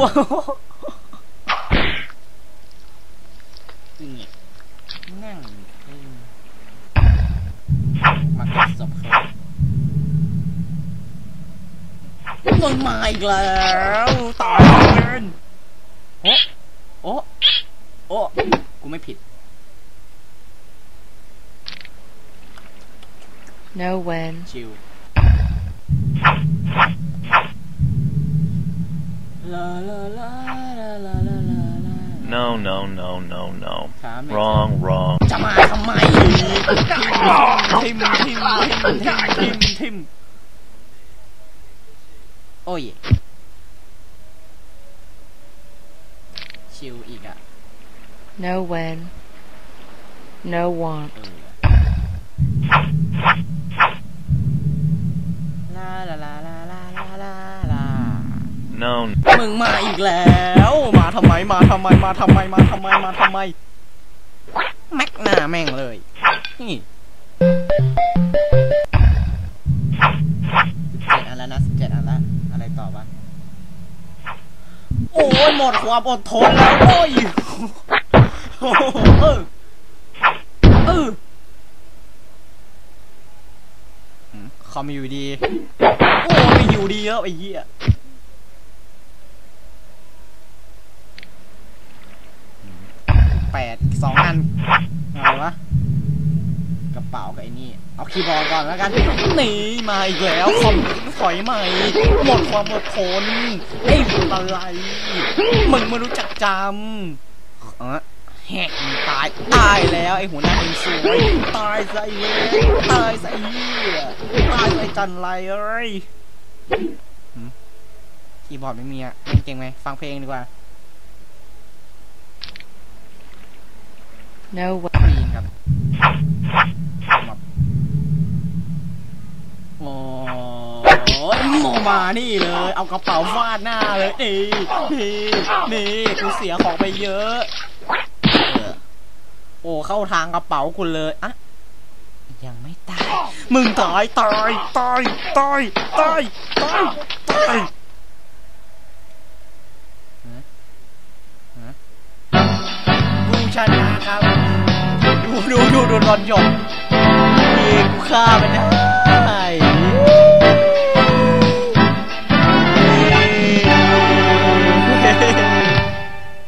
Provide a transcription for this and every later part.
ว้าวนี่นั่งเล่นมากดศพเขามึงมาอีกแล้วตายเกินโอ้โอ้โอ้กูไม่ผิด No when. ชิ No, no, no, no, no. Wrong, Wrong, Oh yeah. No when. No want. No, มึงมาอีกแล้ว มาทำไม มาทำไม มาทำไม มาทำไม มาทำไม แม็กหน้าแม่งเลยนี่เจ็ดอันแล้วนะสิเจ็ดอันแล้ว อะไรต่อวะ โอ้ยหมดความอดทนแล้ว โอ้ยโอ้เออเออหืมคอมอยู่ดี โอ้ไม่อยู่ดีแล้วไอ้เหี้ย แปดสองอันอะไรวะกระเป๋ากับไอ้นี่ เอาคีย์บอร์ดก่อนแล้วกันนี่มาอีกแล้วคอมถอยใหม่ หมดความอดทนไอ้อะไรมึงไม่รู้จักจำเออแหกตายตายแล้วไอ้หัวหน้าเองสวยตายใส่เลยตายใส่เหี้ยตายใส่จันไรเอ้ยคีย์บอร์ดไม่มีอะเล่นเก่งไหมฟังเพลงดีกว่า No when. ได้ยินครับมาโอ้ยโมมานี่เลย เอากระเป๋าฟาดหน้าเลยนี่นี่นี่กูเสียของไปเยอะเออโอ้เข้าทางกระเป๋ากูเลยอะยังไม่ตาย มึงตายตายตายตายตายตายตาย ดูดูดูโดูรอนหยกนี่กูฆ่ามันได้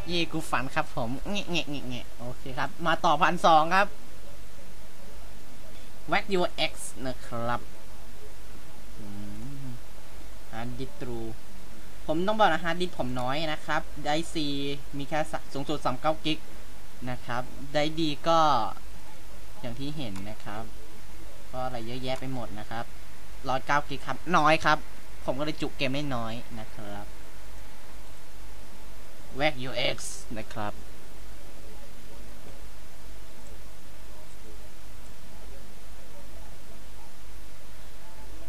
เย่กูฝันครับผมเงี้ยเงี้ยเงี้ยเงี้ยโอเคครับ มาต่อพันสองครับ w a c Your X นะครับฮาร์ดดิสตรูผมต้องบอกนะฮาร์ดดิสผมน้อยนะครับ ไดซีมีแค่สูงสุด39กิก นะครับ ได้ดีก็อย่างที่เห็นนะครับ ก็อะไรเยอะแยะไปหมดนะครับร้อยเก้ากิกครับ น้อยครับ ผมก็เลยจุเกมไม่น้อยนะครับ w a c UX นะครับ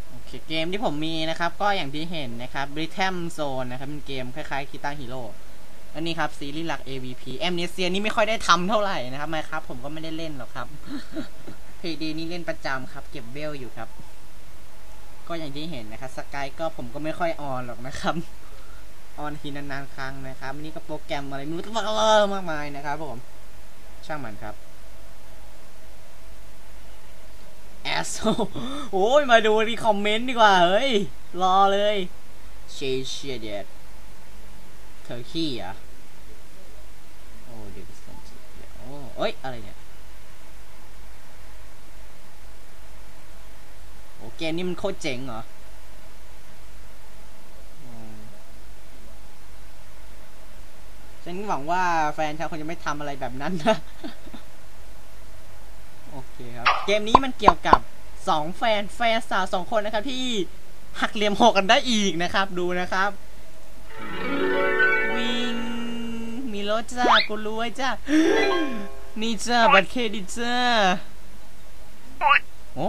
โอเค เกมที่ผมมีนะครับ ก็อย่างที่เห็นนะครับ b r i t h a m Zone นะครับ เป็นเกมคล้ายๆ Guitar Hero อันนี้ครับซีรีส์หลัก AVP แอมเนเซียนี่ไม่ค่อยได้ทำเท่าไหร่นะครับไมครับผมก็ไม่ได้เล่นหรอกครับ PD นี่เล่นประจำครับ เก็บเบลอยู่ครับ ก็อย่างที่เห็นนะครับสกายก็ผมก็ไม่ค่อยออนหรอกนะครับ ออนทีนานๆครั้งนะครับนี่ก็โปรแกรมอะไรไม่รู้ตั้งเยอะมากมายนะครับผม ช่างมันครับแอสโซโอ้ยมาดูที่คอมเมนต์ดีกว่า เฮ้ย รอเลยเชเชียเดด ธอขี้อะโอ้เดี๋ยวสันโอ้เอ้ย อะไรเนี่ย โอเกมนี้มันโคตรเจ๋งเหรอฉันหวังว่าแฟนฉันคงจะไม่ทำอะไรแบบนั้นนะ โอเคครับ เกมนี้มันเกี่ยวกับสองแฟนแฟนสาวสองคนนะครับที่หักเหลี่ยมหกกันได้อีกนะครับ ดูนะครับ มีรถจ้ากูรวยจ้านี่จ้าบัตรเครดิตจ้าโอ้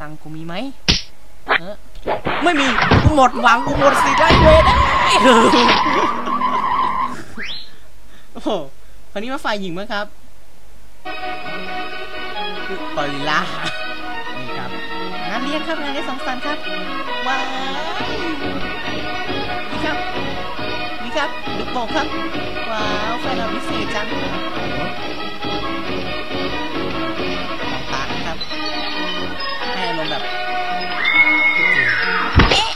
ตังกูมีไหมเออไม่มีกูหมดหวังกูหมดสิทธิ์ได้เวยได้โอ้โหคนนี้มาฝ่ายหญิงมั้งครับกอริล่านี่ครับงานเลี้ยงครับงานเลี้ยงสังสรรค์ครับว้าว ครับครับลูกโป่งครับ ว้าวไฟเราพิเศษจังของตาครับให้อารมณ์แบบเอ๊ะ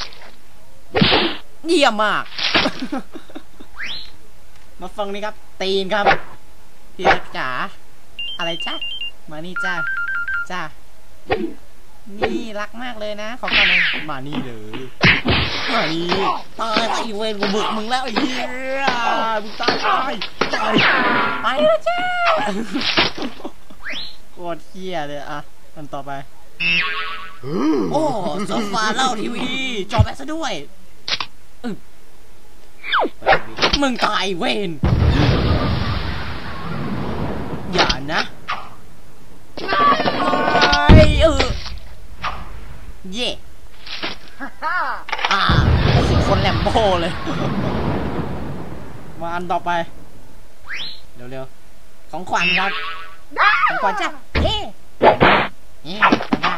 เยี่ยมมาก มาฟังนี่ครับ ตีนครับพี่รักจ๋าอะไรจ้ามานี่จ้าจ้านี่รักมากเลยนะ ขอก่อนหน่อยมานี่เลย มานี่ตายไอ้เวรกูบึกมึงแล้วไอ้เหี้ยมึงตายตายตายตายแล้วจ้าโคตรเหี้ยเลยอะอันต่อไป โอ้โซฟาเล่าทีวีจอแบซะด้วยมึงตายเวนอย่านะไม่เออเย่อ่าโอ้โหคนแลม โบ้เลย มาอันต่อไป เร็วๆ ของขวัญครับ ของขวัญจ้ะเย่เย่ทำได้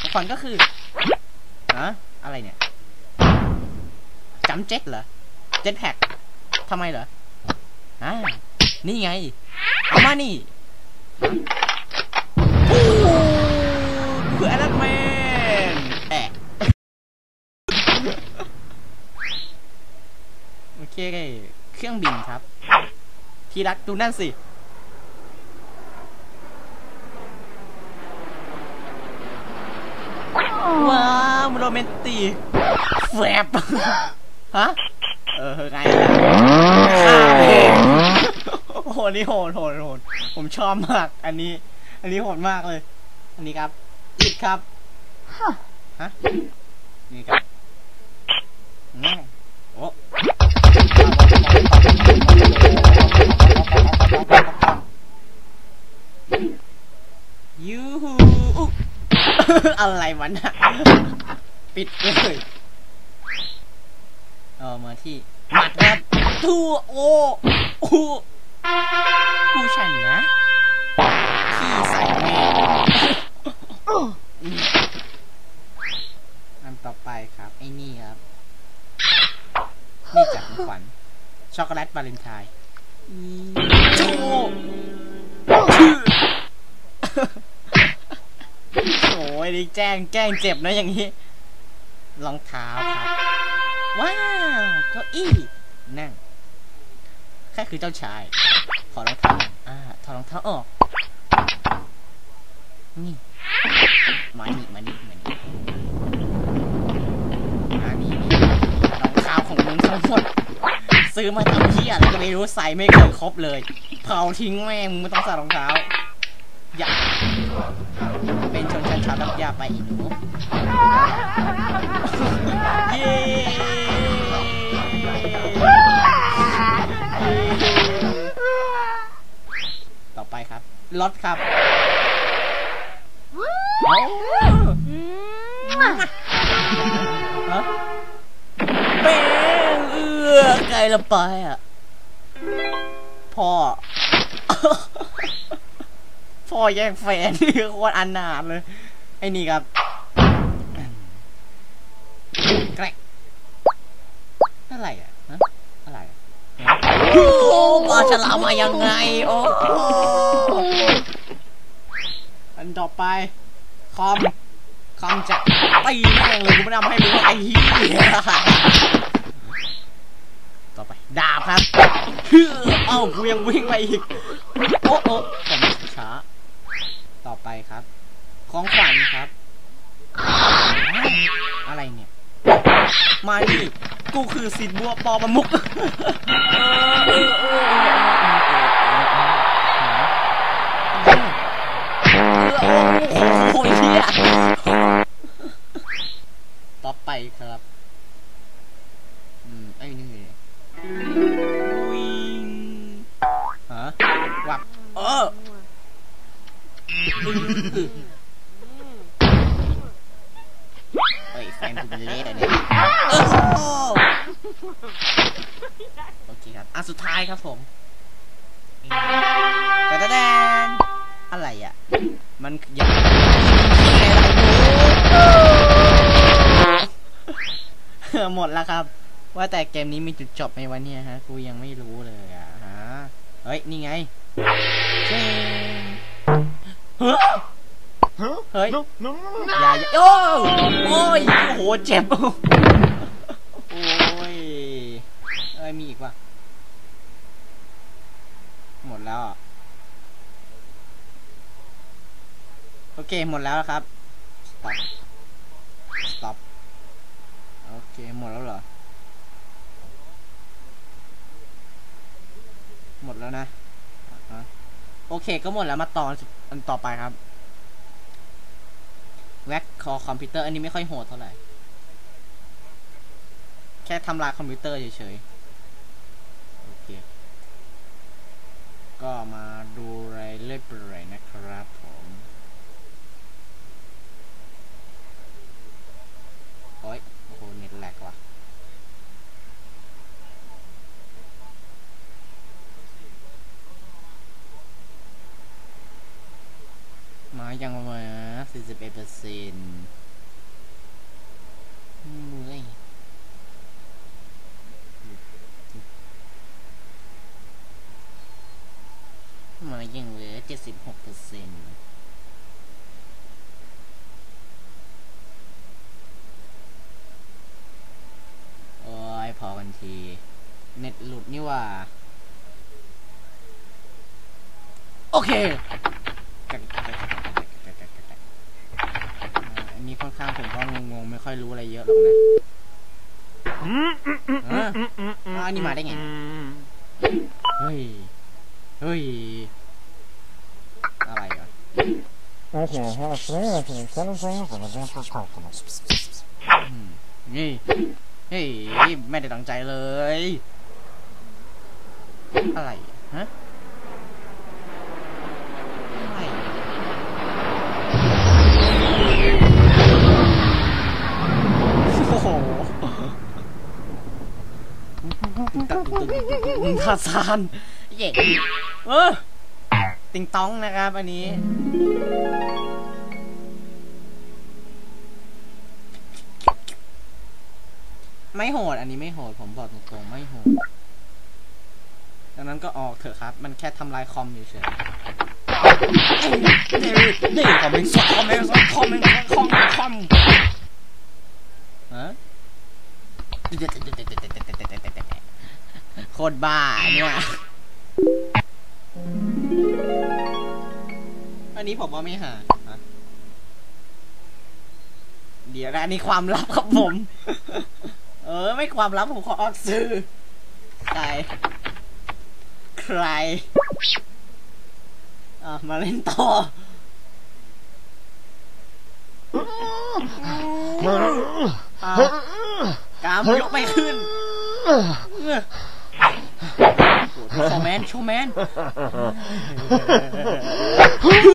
ของขวัญก็คือฮะอะไรเนี่ยจำเจ็ตเหรอ เจ็ตแพ็กทำไมเหรออ่านี่ไง เอามานี่ เค เครื่องบินครับ ที่รักดูนั่นสิ ว้าวโรแมนติกแฟบฮะ เออไงล่ะฆ่าเองโอ้โหนี่โหดโหดโหดผมชอบมาก อันนี้ อันนี้โหดมากเลย อันนี้ครับอิดครับ ฮะ นี่ครับแง่ ยูฮูอะไรวะน่ะปิดเลยเออมาที่หมัดครับทูโอโอ้ผู้ชนะขี้ใส่แม่อืมอันต่อไปครับ ไอ้นี่ครับ นี่จากขวัญ ช็อกโกแลตวาเลนไทน์โจโอ้ยนี่แจ้งแก้งเจ็บนะอย่างนี้รองเท้าครับ ว้าวเก้าอี้นั่งแค่คือเจ้าชายขอรองเท้าอ่าถอดรองเท้าออก นี่มานี่มานี่มานี่มานี่รองเท้าของมึงทั้งหมด ซื้อมาทำที่อะไรก็ไม่รู้ใส่ไม่เคยครบเลย เผาทิ้งแม่งมึงไม่ต้องใส่รองเท้า อย่า เป็นชนชั้นชาวรับยาไปอีกหนูเย้ต่อไปครับรถครับเอ้าฮะเป้งเอไกลละไปอะ พ่อ พ่อแย่งแฟนนี่โคตรอันนาเลย ไอ้นี่ครับแกรอะไรอะอะไรอะโอ้ปลาฉลามมายังไง โอ้อันต่อไป คอม คอมจะตีแม่งเลยกูไม่นำให้มึงไอ้เหี้ย ดาบครับเฮ้อเอ้ากูยังวิ่งไปอีก โอ้โอ้ผมช้า ต่อไปครับ ของขวัญครับ อะไรเนี่ย มาดิกูคือสิทธิ์บัวปอประมุกโอ้ยเฮียต่อไปครับ อืม ไอ้นี่ เฮ้ยแฟนกูเป็นเละเลยเนี่ยเออโอเคครับอะสุดท้ายครับผมแต่แดนอะไรอะ มันยังอะไรหนูหมดแล้วครับ ว่าแต่เกมนี้มีจุดจบไหมวะเนี่ยฮะ กูยังไม่รู้เลยอะฮะ เฮ้ย นี่ไงเจ๊ง เฮ้ยเฮ้ยอย่าอย่าโอ้โอ้ยโอ้โหเจ็บโอ้ยเอ้ยมีอีกว่ะหมดแล้วอะโอเคหมดแล้วครับ stop stop โอเคหมดแล้วเหรอ หมดแล้วนะอะฮะ โอเคก็หมดแล้วมาตอนอันต่อไปครับแว็กคอคอมพิวเตอร์อันนี้ไม่ค่อยโหดเท่าไหร่ แค่ทำลายคอมพิวเตอร์เฉยๆ โอเค ก็มาดูรายเรื่อยเปื่อยนะครับผม โอ้ยโอ้โหเน็ตแลกว่ะ มายังมา สี่สิบเอ็ดเปอร์เซ็นต์เมื่อยมายังเหลือเจ็ดสิบหกเปอร์เซ็นต์โอ้ยพอกันที เน็ตหลุดนี่ว่า โอเค อันนี้ค่อนข้างผมก็งงๆไม่ค่อยรู้อะไรเยอะหรอกนะอะอะอันนี้มาได้ไง เฮ้ย เฮ้ย อะไรอะอืมนี่ เฮ้ย ไม่ได้ตั้งใจเลย อะไรอะฮะ อะไรอะโอ้โห ทาซานเย่เออติงต้องนะครับ อันนี้ ไม่โหด อันนี้ไม่โหด ผมบอกตรงๆไม่โหด ดังนั้นก็ออกเถอะครับ มันแค่ทำลายคอมเฉยๆนี่นี่คอมเมนต์สดคอมเมนต์สดคอมเมนต์สดคอมเมนต์คอมฮะ โคตรบ้าเนี่ยอันนี้ผมว่าไม่หาฮะเดี๋ยวนะอันนี้ความลับครับผม เออ ไม่ความลับผมขอออกสื่อใคร ใคร อะ มาเล่นต่ออะกามยกไม่ขึ้น เอ